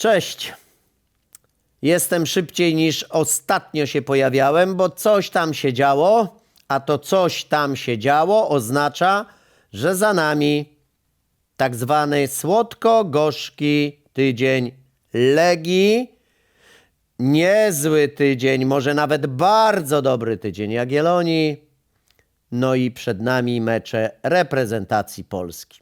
Cześć. Jestem szybciej niż ostatnio się pojawiałem, bo coś tam się działo, a to coś tam się działo oznacza, że za nami tak zwany słodko-gorzki tydzień Legii. Niezły tydzień, może nawet bardzo dobry tydzień Jagiellonii. No i przed nami mecze reprezentacji Polski.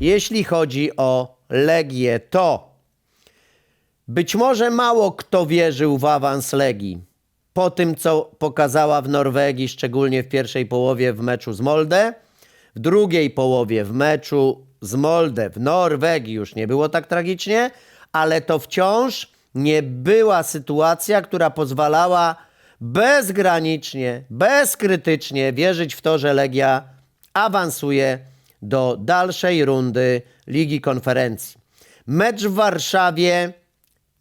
Jeśli chodzi o Legię, to być może mało kto wierzył w awans Legii. Po tym, co pokazała w Norwegii, szczególnie w pierwszej połowie w meczu z Molde, w drugiej połowie w meczu z Molde w Norwegii już nie było tak tragicznie, ale to wciąż nie była sytuacja, która pozwalała bezgranicznie, bezkrytycznie wierzyć w to, że Legia awansuje do dalszej rundy Ligi Konferencji. Mecz w Warszawie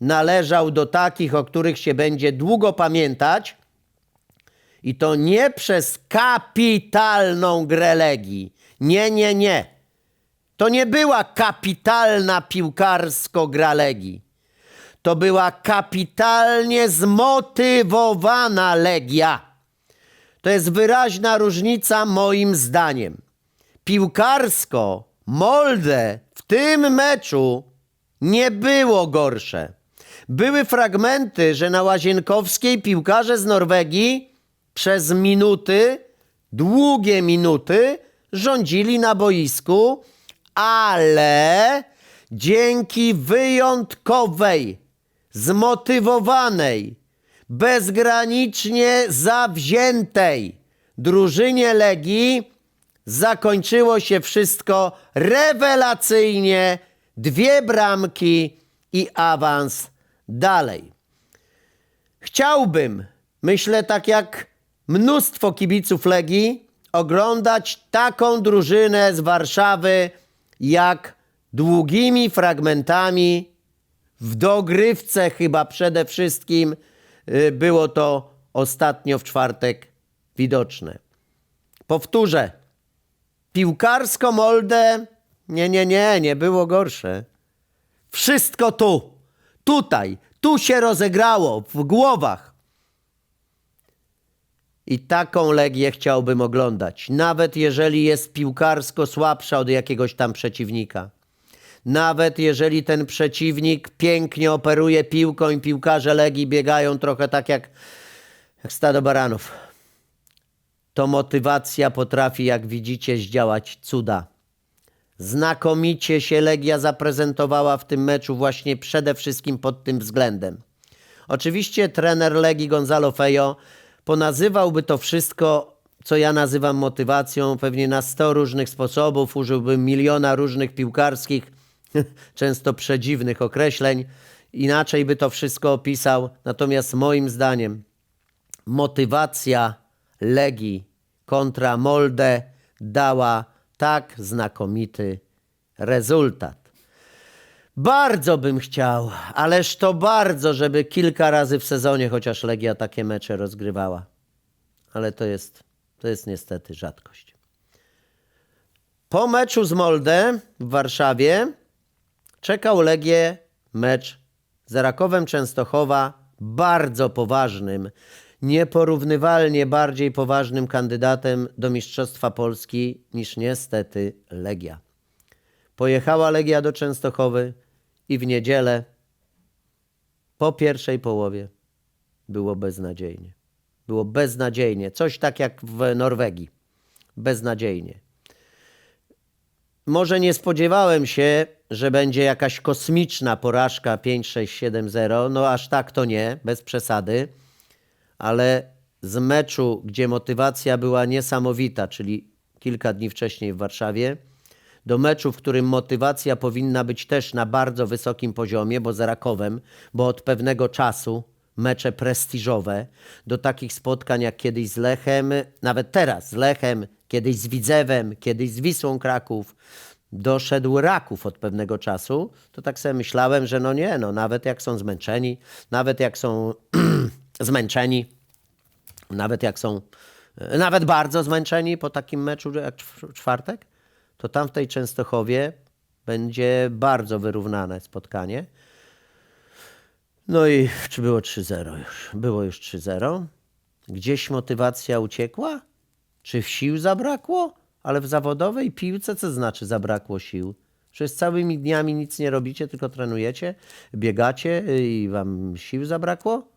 należał do takich, o których się będzie długo pamiętać. I to nie przez kapitalną grę Legii. Nie, nie, nie. To nie była kapitalna piłkarsko gra Legii. To była kapitalnie zmotywowana Legia. To jest wyraźna różnica moim zdaniem. Piłkarsko Molde w tym meczu nie było gorsze. Były fragmenty, że na Łazienkowskiej piłkarze z Norwegii przez minuty, długie minuty rządzili na boisku, ale dzięki wyjątkowej, zmotywowanej, bezgranicznie zawziętej drużynie Legii zakończyło się wszystko rewelacyjnie. Dwie bramki i awans dalej. Chciałbym, myślę tak jak mnóstwo kibiców Legii, oglądać taką drużynę z Warszawy, jak długimi fragmentami w dogrywce chyba przede wszystkim y, było to ostatnio w czwartek widoczne. Powtórzę, piłkarsko Molde, nie, nie, nie, nie było gorsze. Wszystko tu, tutaj, tu się rozegrało, w głowach. I taką Legię chciałbym oglądać, nawet jeżeli jest piłkarsko słabsza od jakiegoś tam przeciwnika. Nawet jeżeli ten przeciwnik pięknie operuje piłką i piłkarze Legii biegają trochę tak jak, jak stado baranów. To motywacja potrafi, jak widzicie, zdziałać cuda. Znakomicie się Legia zaprezentowała w tym meczu właśnie przede wszystkim pod tym względem. Oczywiście trener Legii Gonzalo Fejo ponazywałby to wszystko, co ja nazywam motywacją, pewnie na 100 różnych sposobów, użyłby miliona różnych piłkarskich, często przedziwnych określeń, inaczej by to wszystko opisał. Natomiast moim zdaniem motywacja Legii kontra Molde dała tak znakomity rezultat. Bardzo bym chciał, ależ to bardzo, żeby kilka razy w sezonie chociaż Legia takie mecze rozgrywała. Ale to jest, to jest niestety rzadkość. Po meczu z Molde w Warszawie czekał Legię mecz z Rakowem Częstochowa, bardzo poważnym, nieporównywalnie bardziej poważnym kandydatem do Mistrzostwa Polski niż niestety Legia. Pojechała Legia do Częstochowy i w niedzielę po pierwszej połowie było beznadziejnie. Było beznadziejnie. Coś tak jak w Norwegii. Beznadziejnie. Może nie spodziewałem się, że będzie jakaś kosmiczna porażka 5-6-7-0. No aż tak to nie, bez przesady. Ale z meczu, gdzie motywacja była niesamowita, czyli kilka dni wcześniej w Warszawie, do meczu, w którym motywacja powinna być też na bardzo wysokim poziomie, bo z Rakowem, bo od pewnego czasu mecze prestiżowe, do takich spotkań jak kiedyś z Lechem, nawet teraz z Lechem, kiedyś z Widzewem, kiedyś z Wisłą Kraków, doszedł Raków od pewnego czasu, to tak sobie myślałem, że no nie, no nawet jak są zmęczeni, nawet jak są zmęczeni, nawet jak są, e, nawet bardzo zmęczeni po takim meczu jak czw- czwartek, to tam w tej Częstochowie będzie bardzo wyrównane spotkanie. No i czy było 3-0 już? Było już 3-0. Gdzieś motywacja uciekła? Czy sił zabrakło? Ale w zawodowej piłce co znaczy zabrakło sił? Przez całymi dniami nic nie robicie, tylko trenujecie, biegacie y, i wam sił zabrakło?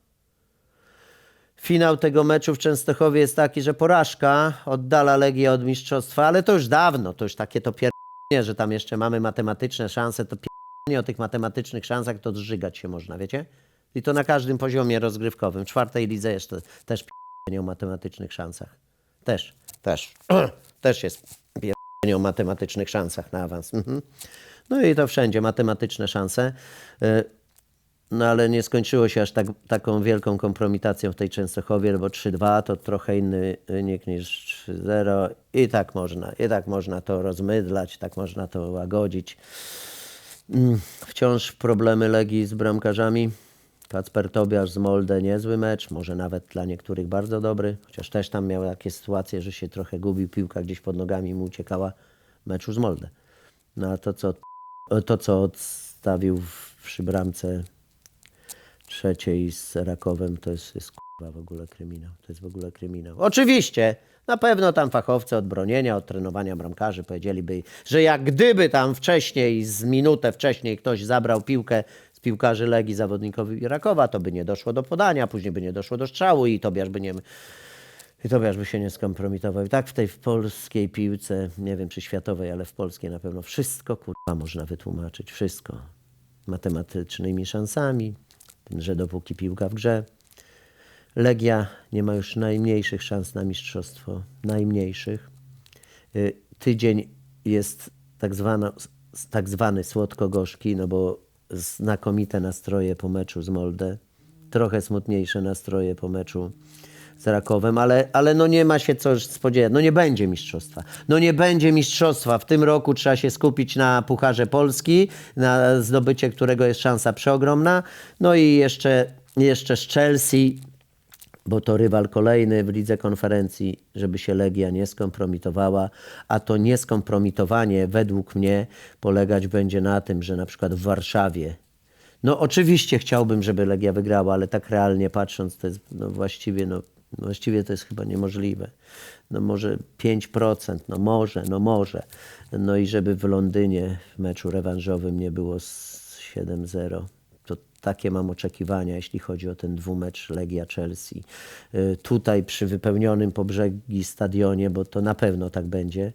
Finał tego meczu w Częstochowie jest taki, że porażka oddala Legię od mistrzostwa, ale to już dawno, to już takie to pierdolenie, że tam jeszcze mamy matematyczne szanse, to pierdolenie o tych matematycznych szansach to zżygać się można, wiecie? I to na każdym poziomie rozgrywkowym. W czwartej lidze jeszcze też pierdolenie o matematycznych szansach. Też, też, też jest pierdolenie o matematycznych szansach na awans. Mhm. No i to wszędzie matematyczne szanse. No ale nie skończyło się aż tak, taką wielką kompromitacją w tej Częstochowie, no bo 3-2 to trochę inny wynik niż 3-0 i tak można, i tak można to rozmydlać, tak można to łagodzić. Mm, Wciąż problemy Legii z bramkarzami. Kacper Tobiasz z Molde niezły mecz, może nawet dla niektórych bardzo dobry, chociaż też tam miał takie sytuacje, że się trochę gubił, piłka gdzieś pod nogami mu uciekała meczu z Molde. No a to co, to, co odstawił przy bramce trzeciej z Rakowem to jest, jest kurwa w ogóle kryminał. To jest w ogóle kryminał. Oczywiście, na pewno tam fachowcy od bronienia, od trenowania bramkarzy powiedzieliby, że jak gdyby tam wcześniej, z minutę wcześniej ktoś zabrał piłkę z piłkarzy Legii zawodnikowi Rakowa, to by nie doszło do podania, później by nie doszło do strzału i Tobiasz by nie... I by się nie skompromitował. I tak w tej polskiej piłce, nie wiem czy światowej, ale w polskiej na pewno wszystko kurwa można wytłumaczyć. Wszystko. Matematycznymi szansami, że dopóki piłka w grze. Legia nie ma już najmniejszych szans na mistrzostwo. Najmniejszych. Y, Tydzień jest tak, zwana, tak zwany słodko-gorzki, no bo znakomite nastroje po meczu z Molde, trochę smutniejsze nastroje po meczu z Rakowem, ale, ale no nie ma się co spodziewać. No nie będzie mistrzostwa. No nie będzie mistrzostwa. W tym roku trzeba się skupić na Pucharze Polski, na zdobycie którego jest szansa przeogromna. No i jeszcze, jeszcze z Chelsea bo to rywal kolejny w lidze konferencji, żeby się Legia nie skompromitowała, a to nieskompromitowanie według mnie polegać będzie na tym, że na przykład w Warszawie no oczywiście chciałbym, żeby Legia wygrała, ale tak realnie patrząc to jest no właściwie, no, właściwie to jest chyba niemożliwe. No może 5%, no może, no może. No i żeby w Londynie w meczu rewanżowym nie było z 7-0 to takie mam oczekiwania, jeśli chodzi o ten dwumecz Legia-Chelsea. Y, Tutaj przy wypełnionym po brzegi stadionie, bo to na pewno tak będzie,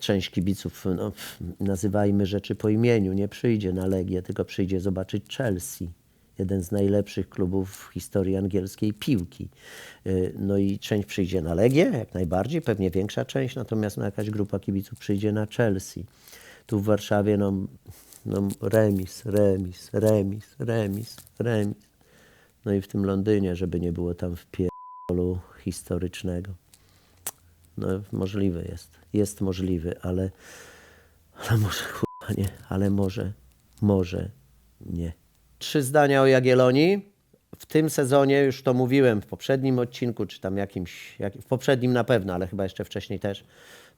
część kibiców, no, nazywajmy rzeczy po imieniu, nie przyjdzie na Legię, tylko przyjdzie zobaczyć Chelsea. Jeden z najlepszych klubów w historii angielskiej piłki. Y, No i część przyjdzie na Legię, jak najbardziej, pewnie większa część, natomiast no, jakaś grupa kibiców przyjdzie na Chelsea. Tu w Warszawie no, no remis, remis, remis, remis, remis. No i w tym Londynie, żeby nie było tam w pierdolu historycznego. No możliwe jest, jest możliwy, ale, ale może chyba nie, ale może, może nie. Trzy zdania o Jagiellonii. W tym sezonie, już to mówiłem w poprzednim odcinku, czy tam jakimś, jak, w poprzednim na pewno, ale chyba jeszcze wcześniej też,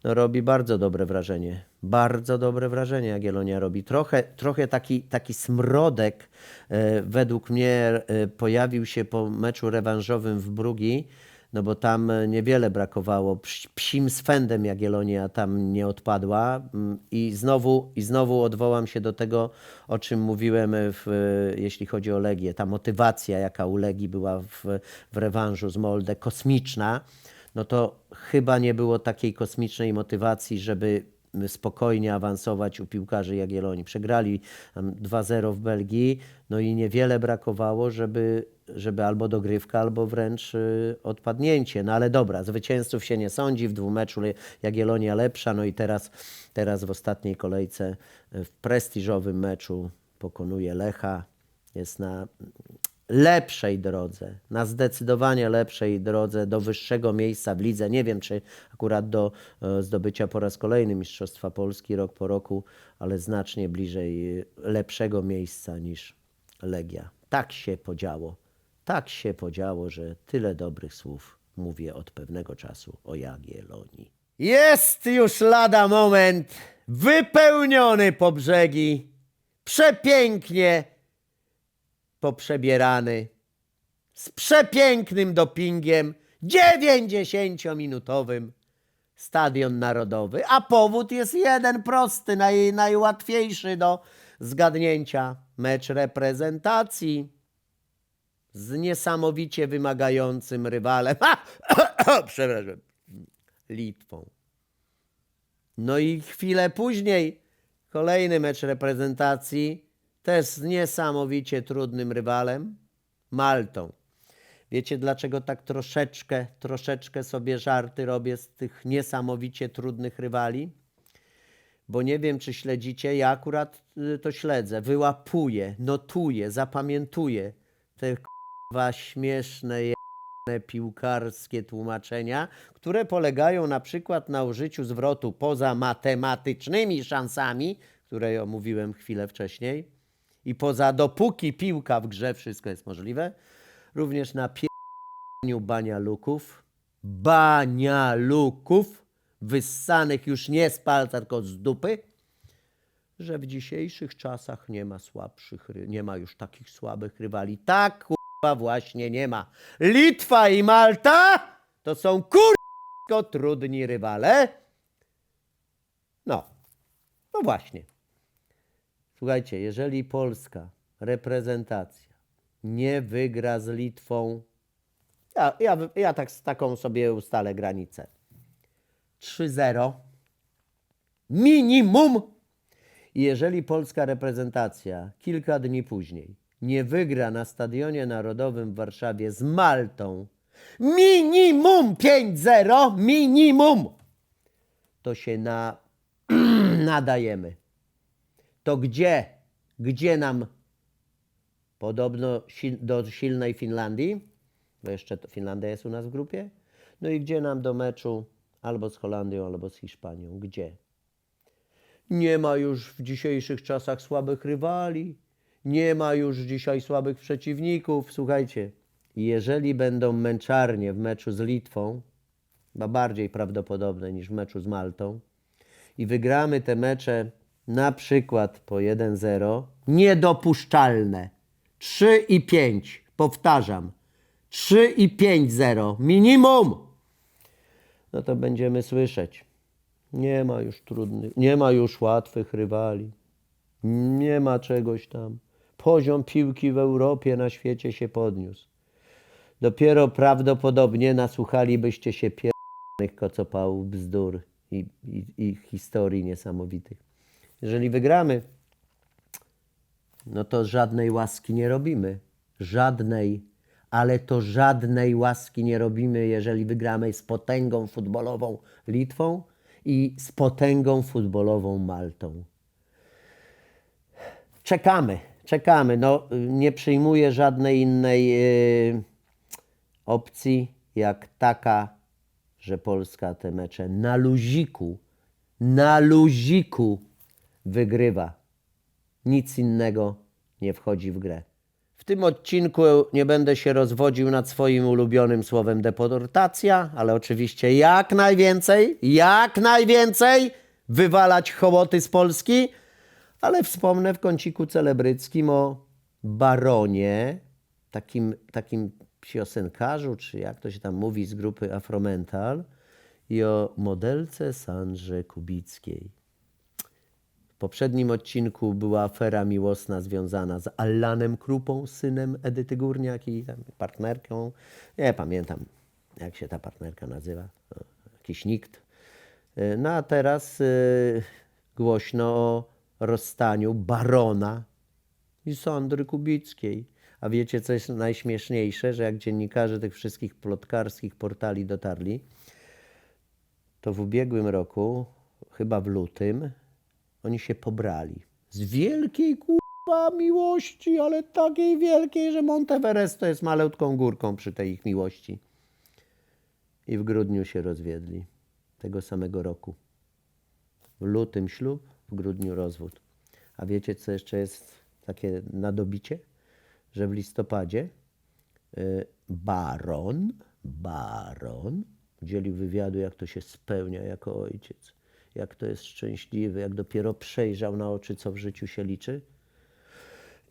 no robi bardzo dobre wrażenie. Bardzo dobre wrażenie Jagiellonia robi. Trochę, trochę taki, taki smrodek e, według mnie e, pojawił się po meczu rewanżowym w Brugi, no bo tam e, niewiele brakowało. Psim swędem Jagiellonia tam nie odpadła Mm, i znowu, i znowu odwołam się do tego, o czym mówiłem, e, w, e, jeśli chodzi o Legię. Ta motywacja, jaka u Legii była w, w rewanżu z Molde, kosmiczna, no to chyba nie było takiej kosmicznej motywacji, żeby spokojnie awansować u piłkarzy Jagiellonii. Przegrali tam 2-0 w Belgii, no i niewiele brakowało, żeby, żeby albo dogrywka, albo wręcz y, odpadnięcie. No ale dobra, zwycięzców się nie sądzi, w dwumeczu Jagiellonia lepsza, no i teraz, teraz w ostatniej kolejce w prestiżowym meczu pokonuje Lecha, jest na lepszej drodze, na zdecydowanie lepszej drodze do wyższego miejsca w lidze. Nie wiem, czy akurat do e, zdobycia po raz kolejny Mistrzostwa Polski rok po roku, ale znacznie bliżej e, lepszego miejsca niż Legia. Tak się podziało. Tak się podziało, że tyle dobrych słów Mówię od pewnego czasu o Jagiellonii. Jest już lada moment wypełniony po brzegi, przepięknie poprzebierany, z przepięknym dopingiem 90-minutowym Stadion Narodowy. A powód jest jeden prosty, naj, najłatwiejszy do zgadnięcia. Mecz reprezentacji z niesamowicie wymagającym rywalem. Przepraszam. Litwą. No i chwilę później kolejny mecz reprezentacji też z niesamowicie trudnym rywalem Maltą. Wiecie dlaczego tak troszeczkę, troszeczkę sobie żarty robię z tych niesamowicie trudnych rywali? Bo nie wiem, czy śledzicie, ja akurat y, to śledzę, wyłapuję, notuję, zapamiętuję te k***wa śmieszne jebane piłkarskie tłumaczenia, które polegają na przykład na użyciu zwrotu poza matematycznymi szansami, które omówiłem chwilę wcześniej, i poza dopóki piłka w grze wszystko jest możliwe, również na pierdoleniu banialuków, banialuków, wyssanych już nie z palca, tylko z dupy, że w dzisiejszych czasach nie ma słabszych, nie ma już takich słabych rywali. Tak, kurwa, właśnie nie ma. Litwa i Malta to są kurwa trudni rywale. No, no właśnie. Słuchajcie, jeżeli Polska reprezentacja nie wygra z Litwą, ja, ja, ja tak z taką sobie ustalę granicę. 3-0 minimum. Jeżeli polska reprezentacja kilka dni później nie wygra na Stadionie Narodowym w Warszawie z Maltą minimum 5-0, minimum, to się na, nadajemy to gdzie, gdzie nam podobno do silnej Finlandii, bo jeszcze Finlandia jest u nas w grupie, no i gdzie nam do meczu albo z Holandią, albo z Hiszpanią, gdzie? Nie ma już w dzisiejszych czasach słabych rywali, nie ma już dzisiaj słabych przeciwników. Słuchajcie, jeżeli będą męczarnie w meczu z Litwą, chyba bardziej prawdopodobne niż w meczu z Maltą, i wygramy te mecze na przykład po 1-0, niedopuszczalne. 3 i 5, powtarzam. 3 i 5-0, minimum. No to będziemy słyszeć. Nie ma już trudnych, nie ma już łatwych rywali. Nie ma czegoś tam. Poziom piłki w Europie, na świecie się podniósł. Dopiero prawdopodobnie nasłuchalibyście się pierdolnych kocopałów, bzdur i, i, i historii niesamowitych. Jeżeli wygramy, no to żadnej łaski nie robimy. Żadnej, ale to żadnej łaski nie robimy, jeżeli wygramy z potęgą futbolową Litwą i z potęgą futbolową Maltą. Czekamy, czekamy. No, nie przyjmuję żadnej innej y, opcji, jak taka, że Polska te mecze na luziku, na luziku wygrywa. Nic innego nie wchodzi w grę. W tym odcinku nie będę się rozwodził nad swoim ulubionym słowem deportacja, ale oczywiście jak najwięcej, jak najwięcej wywalać hołoty z Polski, ale wspomnę w kąciku celebryckim o baronie, takim, takim piosenkarzu, czy jak to się tam mówi z grupy Afromental i o modelce Sandrze Kubickiej. Poprzednim odcinku była afera miłosna związana z Allanem Krupą, synem Edyty Górniak i tam partnerką. Nie pamiętam, jak się ta partnerka nazywa. O, Jakiś nikt. Y, No a teraz y, głośno o rozstaniu barona i Sandry Kubickiej. A wiecie, co jest najśmieszniejsze, że jak dziennikarze tych wszystkich plotkarskich portali dotarli, to w ubiegłym roku, chyba w lutym, oni się pobrali. Z wielkiej kurwa miłości, ale takiej wielkiej, że Monteverest to jest malutką górką przy tej ich miłości. I w grudniu się rozwiedli. Tego samego roku. W lutym ślub, w grudniu rozwód. A wiecie, co jeszcze jest takie nadobicie? Że w listopadzie y, baron baron udzielił wywiadu, jak to się spełnia jako ojciec, jak to jest szczęśliwy, jak dopiero przejrzał na oczy, co w życiu się liczy.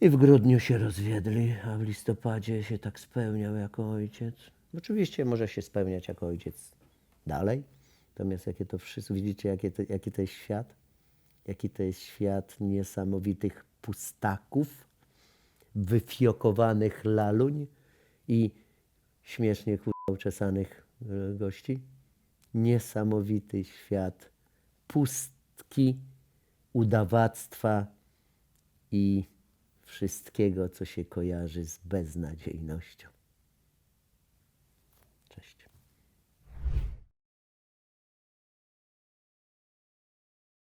I w grudniu się rozwiedli, a w listopadzie się tak spełniał jako ojciec. Oczywiście może się spełniać jako ojciec dalej, natomiast jakie to wszystko, widzicie, jakie to, jaki to jest świat? Jaki to jest świat niesamowitych pustaków, wyfiokowanych laluń i śmiesznie kurwa uczesanych e, gości. Niesamowity świat pustki, udawactwa i wszystkiego, co się kojarzy z beznadziejnością.